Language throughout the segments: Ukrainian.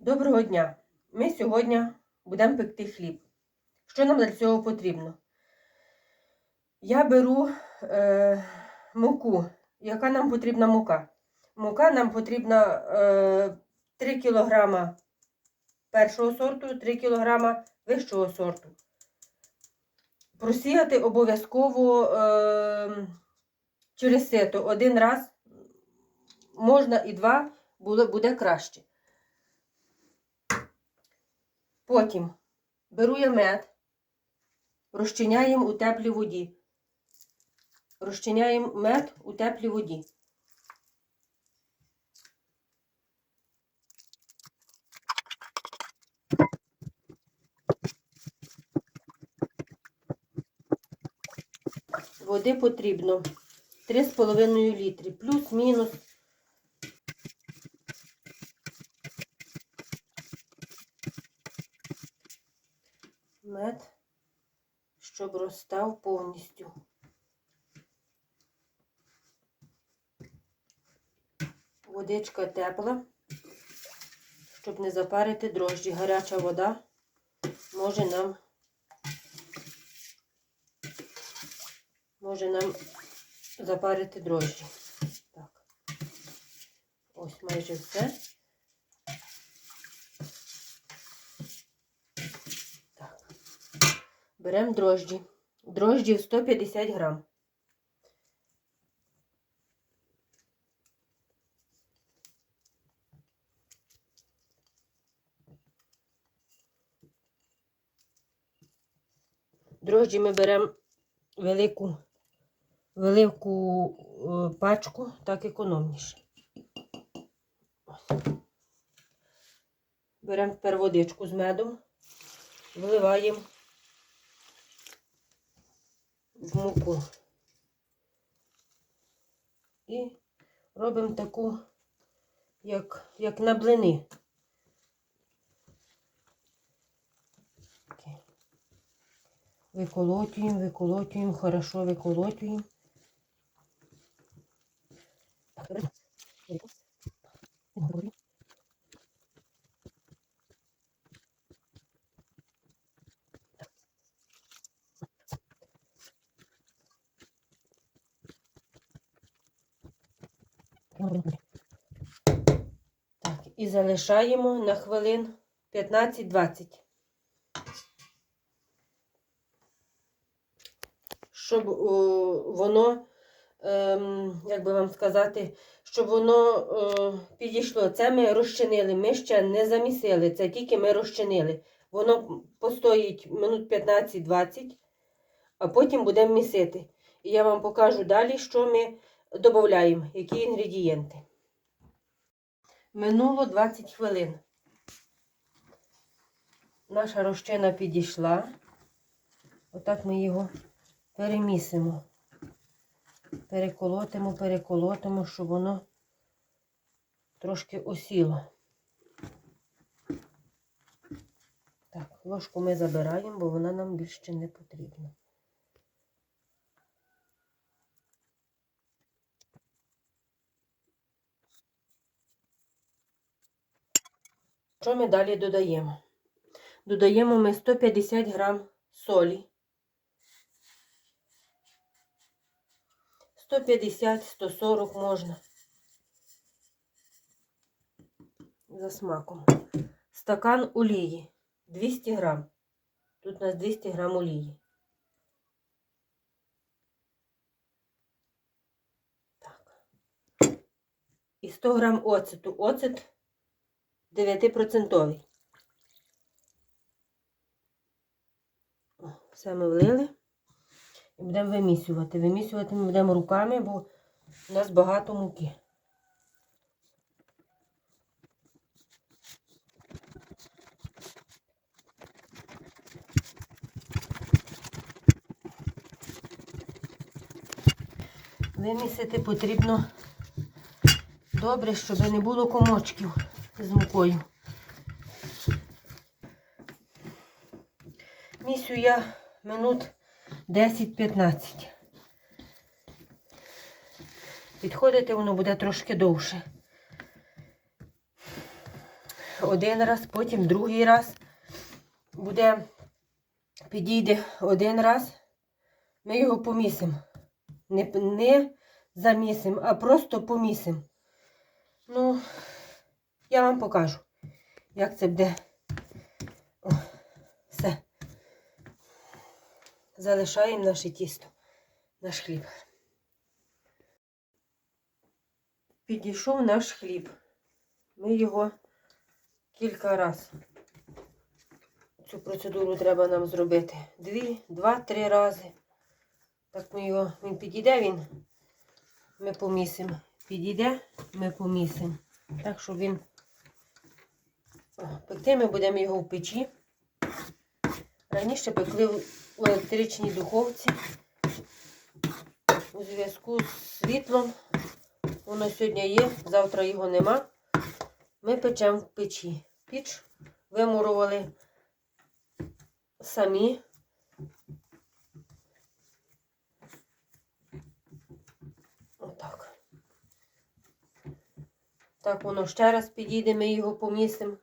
Доброго дня! Ми сьогодні будемо пекти хліб. Що нам для цього потрібно? Я беру е, муку. Яка нам потрібна мука? Мука нам потрібна е, 3 кг першого сорту, 3 кг вищого сорту. Просіяти обов'язково е, через сито один раз, можна і два, буде, краще. Потім беру я мед, розчиняємо у теплій воді. Розчиняємо мед у теплій воді. Води потрібно 3,5 літри, плюс-мінус мед, щоб розстав повністю. Водичка тепла, щоб не запарити дрожджі. Гаряча вода може нам може нам запарити дрожджі. Так. Ось майже все. Так. Беремо дрожджі. Дрожджів 150 грам. Дрожджі ми беремо велику, велику е, пачку, так економніше. Беремо тепер водичку з медом, вливаємо в муку. І робимо таку, як, як на блини. Виколотуємо, виколотюємо, хорошо виколотюємо. Так, беремо. Велику. Говорю. Так, залишаємо на хвилин 15-20. Щоб о, воно, ем, як би вам сказати, щоб воно е, підійшло. Це ми розчинили, ми ще не замісили, це тільки ми розчинили. Воно постоїть минут 15-20, а потім будемо місити. І я вам покажу далі, що ми додаємо, які інгредієнти. Минуло 20 хвилин. Наша розчина підійшла. Отак ми його перемісимо. Переколотимо, переколотимо, щоб воно трошки осіло. Так, ложку ми забираємо, бо вона нам більше не потрібна. Що ми далі додаємо? Додаємо ми 150 грам солі. 150-140 можна. За смаком. Стакан олії 200 грам. Тут у нас 200 грам олії. Так. І 100 грам оцету. Оцет 9%. Все ми влили. І будемо вимісювати. Вимісювати ми будемо руками, бо у нас багато муки. Вимісити потрібно добре, щоб не було комочків з мукою. Місю я минут 10-15. Підходити воно буде трошки довше. один раз, потім другий раз. Буде, підійде один раз. Ми його помісимо. Не, не замісимо, а просто помісимо. Ну, я вам покажу, як це буде. О, все. Залишаємо наше тісто, наш хліб. Підійшов наш хліб. Ми його кілька разів. Цю процедуру треба нам зробити. Дві, два-три рази. Так ми його, він підійде, він, ми помісимо. Підійде, ми помісимо. Так, щоб він. Пекти ми будемо його в печі. Раніше пекли в електричній духовці. У зв'язку з світлом. Воно сьогодні є, завтра його нема. Ми печемо в печі. Піч вимурували самі. Отак. Так, воно ще раз підійде, ми його помісимо.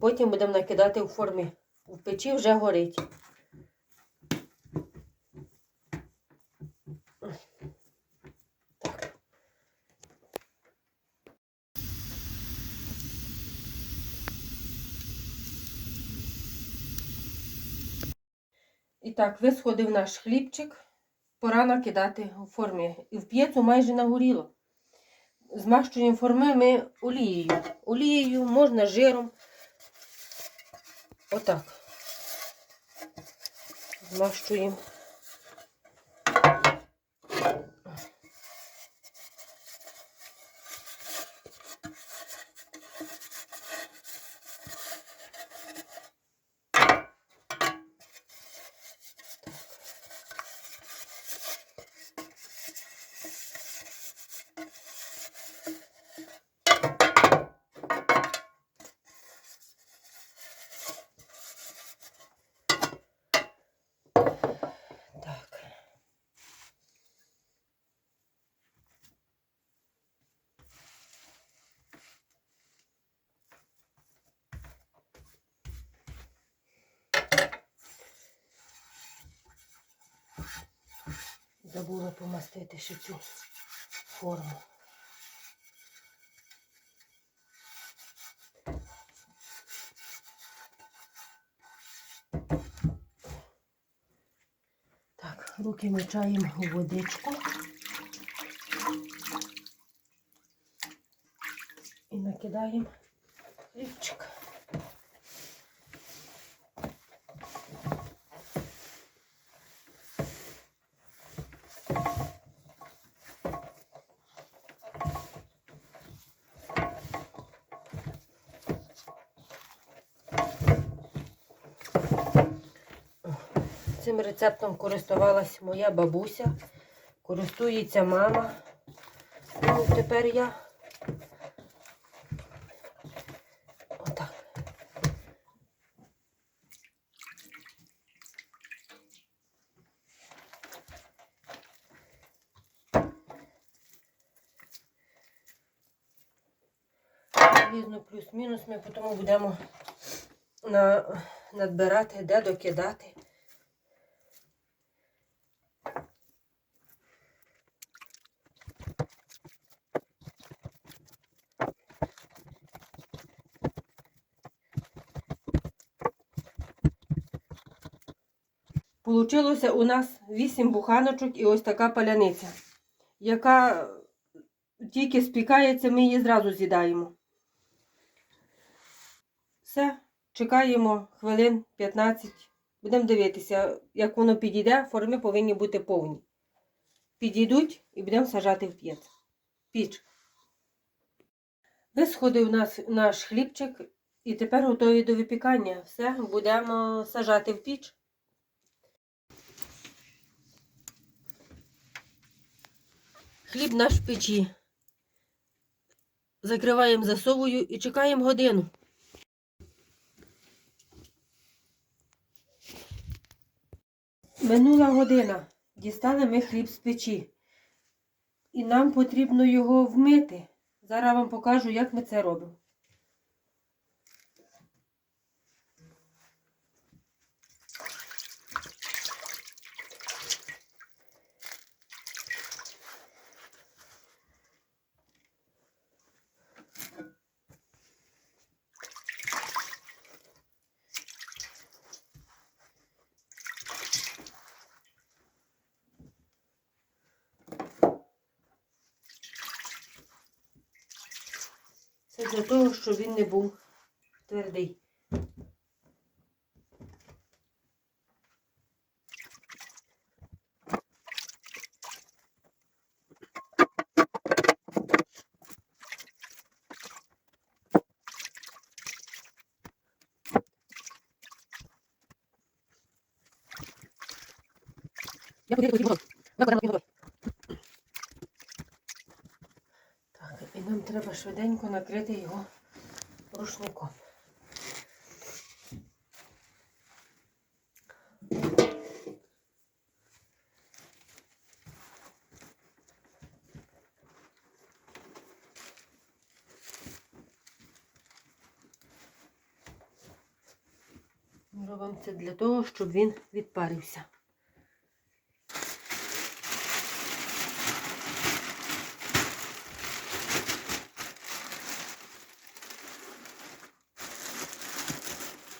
Потім будемо накидати у формі. У печі вже горить. І так, висходив наш хлібчик. Пора накидати у формі. І в п'єцу майже нагоріло. Змащуємо форми ми олією. Олією, можна жиром. Отак. Змащуємо. Забула помастити ще цю форму. Так, руки мочаємо у водичку. І накидаємо хлібчик. Цим рецептом користувалась моя бабуся, користується мама. Ну, тепер я. Отак. Приблизно плюс-мінус ми потім будемо на, надбирати, де докидати. Получилося у нас 8 буханочок і ось така паляниця, яка тільки спікається, ми її зразу з'їдаємо. Все, чекаємо хвилин 15. Будемо дивитися, як воно підійде, форми повинні бути повні. Підійдуть і будемо сажати в п'єц. Піч. Висходив нас наш хлібчик і тепер готові до випікання. Все, будемо сажати в піч. Хліб наш в печі. Закриваємо засовою і чекаємо годину. Минула година. Дістали ми хліб з печі. І нам потрібно його вмити. Зараз вам покажу, як ми це робимо. Для того, щоб він не був твердий. Я куди хотів було. На корема було. Так, і нам треба швиденько накрити його рушником. Робимо це для того, щоб він відпарився.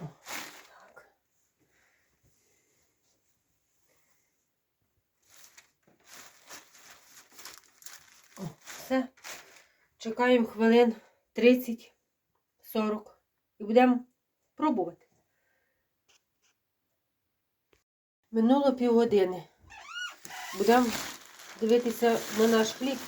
О, так. О, все. Чекаємо хвилин 30-40 і будемо пробувати. Минуло півгодини. Будемо дивитися на наш хліб.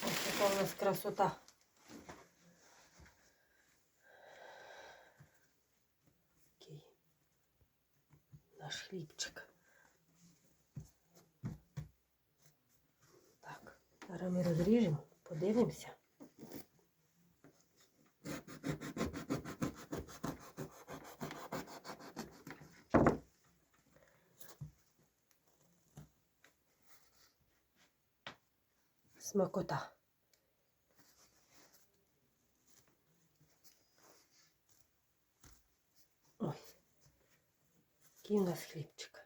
Така у нас красота. Такий наш хлібчик. Так, зараз ми розріжемо, подивимося. Смакота. Ой, який у нас хлібчик.